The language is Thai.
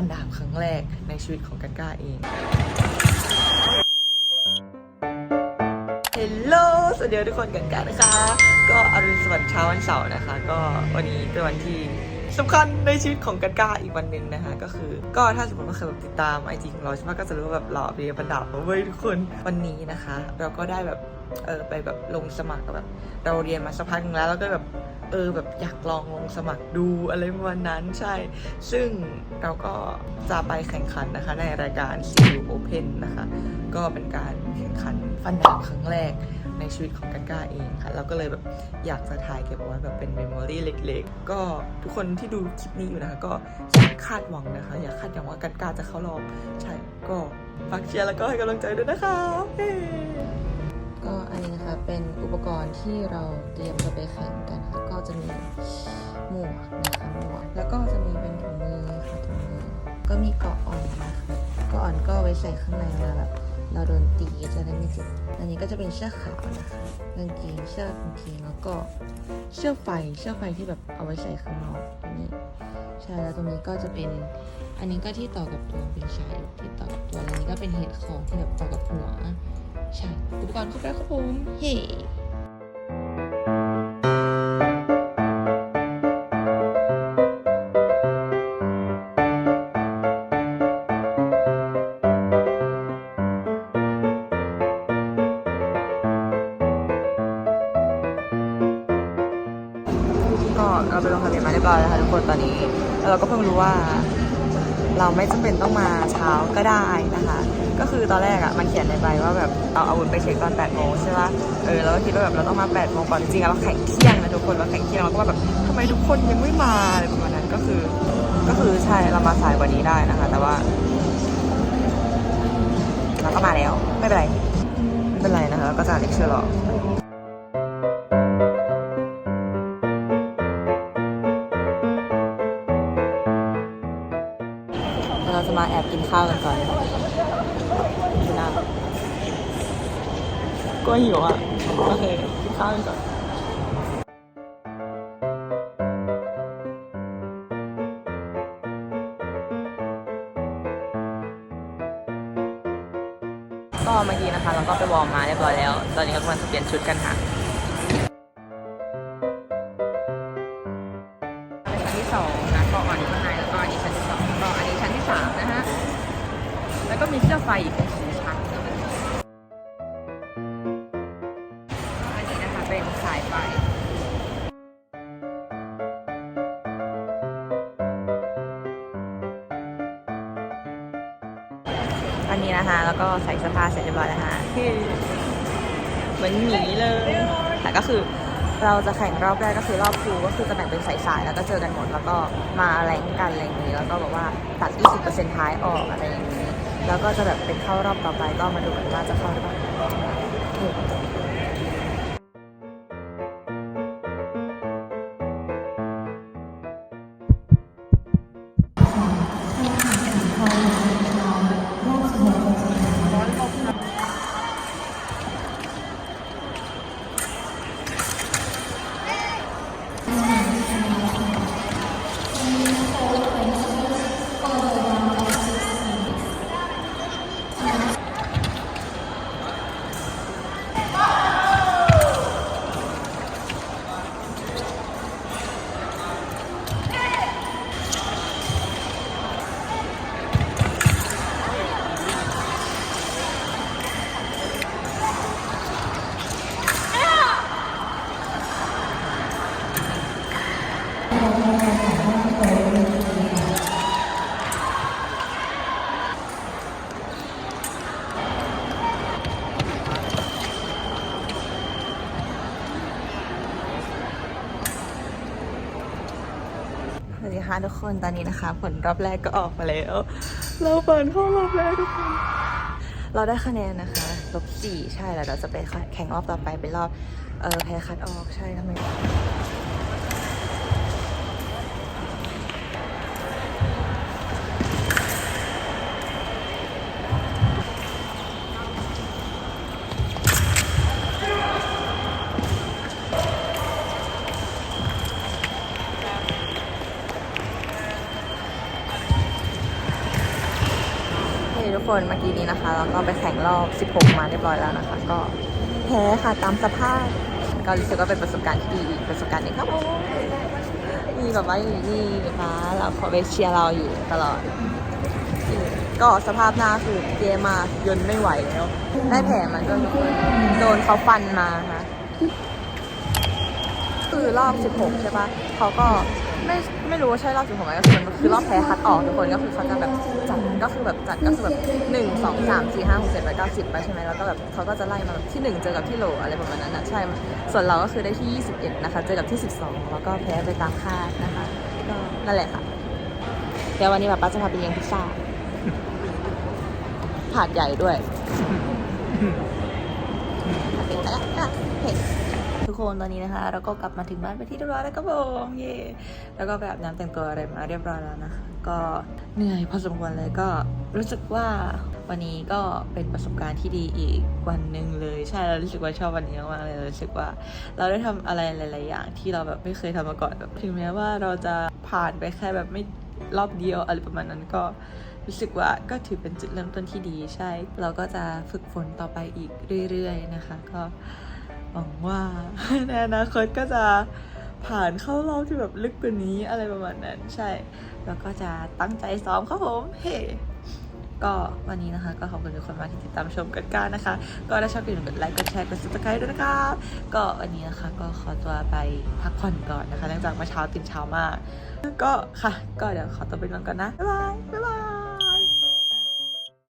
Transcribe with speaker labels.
Speaker 1: ฟันดาบครั้งแรกในชีวิตของกันก้าเองเฮลโลสวัสดีทุกคนกันกันนะคะ ก็อรุณสวัสดิ์เช้าวันเสาร์นะคะ ก็วันนี้เป็นวันที่สำคัญในชีวิตของกันก้าอีกวันหนึ่งนะคะ ก็คือ ก็ถ้าสมมติว่าใครแบบติดตามไอจีของเราใช่ไหมก็จะรู้ว่าแบบเราเรียนประดับมาเว้ยทุกคนวันนี้นะคะ เราก็ได้แบบเออไปแบบลงสมัครแบบ เราเรียนมาสักพักนึงแล้วแล้วก็แบบ เออแบบอยากลองลงสมัครดูอะไรประมาณนั้นใช่ ซึ่งเราก็จะไปแข่งขันนะคะในรายการ c u Open นะคะ ก็เป็นการแข่งขันฟันดาบครั้งแรกในชีวิตของกันก้าเองค่ะ เราก็เลยแบบอยากจะถ่ายเก็บเอาไว้แบบเป็นเมมโมรี่เล็กๆ ก็ทุกคนที่ดูคลิปนี้อยู่นะคะ ก็อย่าคาดหวังนะคะ อย่าคาดหวังว่ากันก้าจะเข้ารอบ ใช่ ก็ฝากเชียร์แล้วก็ให้กำลังใจด้วยนะคะ เป็นอุปกรณ์ที่เราเตรียมจะไปแข่งกันค่ะ ก็จะมีหมวกนะคะหมวก แล้วก็จะมีเป็นถุงมือค่ะถุงมือ ก็มีเกาะอ่อนนะคะเกาะอ่อนก็ไว้ใส่ข้างในเวลาแบบเราโดนตีจะได้ไม่เจ็บ อันนี้ก็จะเป็นเสื้อขาวนะคะกางเกงเสื้อกางเกงแล้วก็เสื้อไฟเสื้อไฟที่แบบเอาไว้ใส่ข้างนอกตรงนี้ใช่แล้วตรงนี้ก็จะเป็น อันนี้ก็ที่ต่อกับตัวเป็นสายที่ต่อกับตัวแล้วอันนี้ก็เป็นเฮดคอร์ที่แบบต่อกับหัว ใช่อุปกรณ์ครบแล้วครับผมเฮ้ก็เราไปลงทะเบียนมาเรียบร้อยแล้วค่ะทุกคนตอนนี้แล้วเราก็เพิ่งรู้ว่า เราไม่จำเป็นต้องมาเช้าก็ได้นะคะ ก็คือตอนแรกอะ่ะมันเขียนในใบว่าแบบเอาอาวุธไปเช็คตอน8โมงใช่ปะเออเราก็คิดว่าแบบเราต้องมา8โมงก่อนจริงๆอะเราแข่งเที่ยงนะทุกคนเราแข่งเที่ยงเราก็แบบทำไมทุกคนยังไม่มาอะไรประมาณนั้นก็คือ ก็คือใช่เรามาสายกว่านี้ได้นะคะ แต่ว่าเราก็มาแล้วไม่เป็นไรไม่เป็นไรนะคะเราก็จะเลคเชอร์หรอเราจะมาแอบกินข้าวกันก่อนดูหน้า ก็หิวอะ โอเคกินข้าวกันก่อนก็เมื่อกี้นะคะ เราก็ไปวอร์มมาเรียบร้อยแล้ว ตอนนี้ก็กำลังจะเปลี่ยนชุดกันค่ะชั้นที่สองนะก็อ่อนข้างในแล้วก็อันนี้ชั้นที่สองก็อันนี้ชั้นที่สามนะฮะ แล้วก็มีเสื้อไฟอีก นนี้นะคะ แล้วก็ใส่เสื้อผ้าเสร็จเรียบร้อยแล้วฮะที่เหมือนหมีเลยแต่ก็คือเราจะแข่งรอบแรกก็คือรอบครูก็คือจะแบ่งเป็นสายๆแล้วก็เจอกันหมด แล้วก็มาแรงกันอะไรอย่างนี้ แล้วก็บอกว่าตัด 20%ท้ายออกอะไรอย่างนี้ แล้วก็จะแบบเป็นเข้ารอบต่อไปก็มาดูกันว่าจะเข้าหรือเปล่า วัสดีค่ะทุกคนตอนนี้นะคะ ผลรอบแรกก็ออกมาแล้ว เราเปิดห้องรอบแรกทุกคน เราได้คะแนนนะคะลบสี่ใช่แล้วเราจะไปแข่งรอบต่อไปเป็นรอบเออแพ้คัดออกใช่ทำไม คนเมื่อกี้นี้นะคะเราก็ไปแข่งรอบ 16 มาเรียบร้อยแล้วนะคะ ก็แพ้ค่ะตามสภาพก็รู้สึกว่าเป็นประสบการณ์ที่ดีอีกประสบการณ์หนึงครับมีแบบว่าอยู่นี่ฟ้าเราขอไปเชียร์เราอยู่ตลอด ก็สภาพหน้าคือเกมมายนไม่ไหวแล้ว ได้แผลมันก็โดนเขาฟันมาค่ะ คือรอบ 16 ใช่ปะเขาก็ไม่ไม่รู้ว่าใช่รอบ16ไหมก็คือมันคือรอบแพ้คัดออกทุกคนก็คือเขาจะแบบจัดก็คือแบบจัดก็คือแบบ1 2 3 4 5 6 7 8 9 10ไปใช่ไหมแล้วก็แบบเขาก็จะไล่มาแบบที่1เจอกับที่โหลอะไรประมาณนั้นนะใช่ ส่วนเราก็คือได้ที่ 21 นะคะ เจอกับที่ 12 แล้วก็แพ้ไปตามคาดนะคะก็นั่นแหละค่ะเดี๋ยววันนี้แบบป้าจะพาไปเลี้ยงพิซซ่าถาดใหญ่ด้วย ทุกคนตอนนี้นะคะเราก็กลับมาถึงบ้านไปนที่เรียบร้อยแล้วก็ผมเย่แล้วก็ไปอาบน้ำแต่งตัวอะไรมาเรียบร้อยแล้วนะคะก็เหนื่อยพอสมควรเลยก็รู้สึกว่าวันนี้ก็เป็นประสบการณ์ที่ดีอีกวันหนึ่งเลยใช่เรารู้สึกว่าชอบวันนี้มากเลยรู้สึกว่าเราได้ทำอะไรหลาย ๆ อย่าง ที่เราแบบไม่เคยทำมาก่อนแบบถึงแม้ว่าเราจะผ่านไปแค่แบบไม่รอบเดียวอะไรประมาณนั้นก็รู้สึกว่าก็ถือเป็นจุดเริ่มต้นที่ดีใช่ เราก็จะฝึกฝนต่อไปอีกเรื่อย ๆ นะคะ ก็ หวังว่าในอนาคตก็จะผ่านเข้ารอบที่แบบลึกกว่านี้อะไรประมาณนั้นใช่ แล้วก็จะตั้งใจซ้อมครับผมเฮ้ก็วันนี้นะคะ ก็ขอบคุณทุกคนมากที่ติดตามชมกันการนะคะ ก็ถ้าชอบอย่าลืมกดไลค์กดแชร์กด subscribe ด้วยนะครับก็วันนี้นะคะก็ขอตัวไปพักผ่อนก่อนนะคะหลังจากเมื่อเช้าตื่นเช้ามาก ก็ค่ะ ก็เดี๋ยวขอตัวไปนอนก่อนนะบ๊ายบายบ๊ายบาย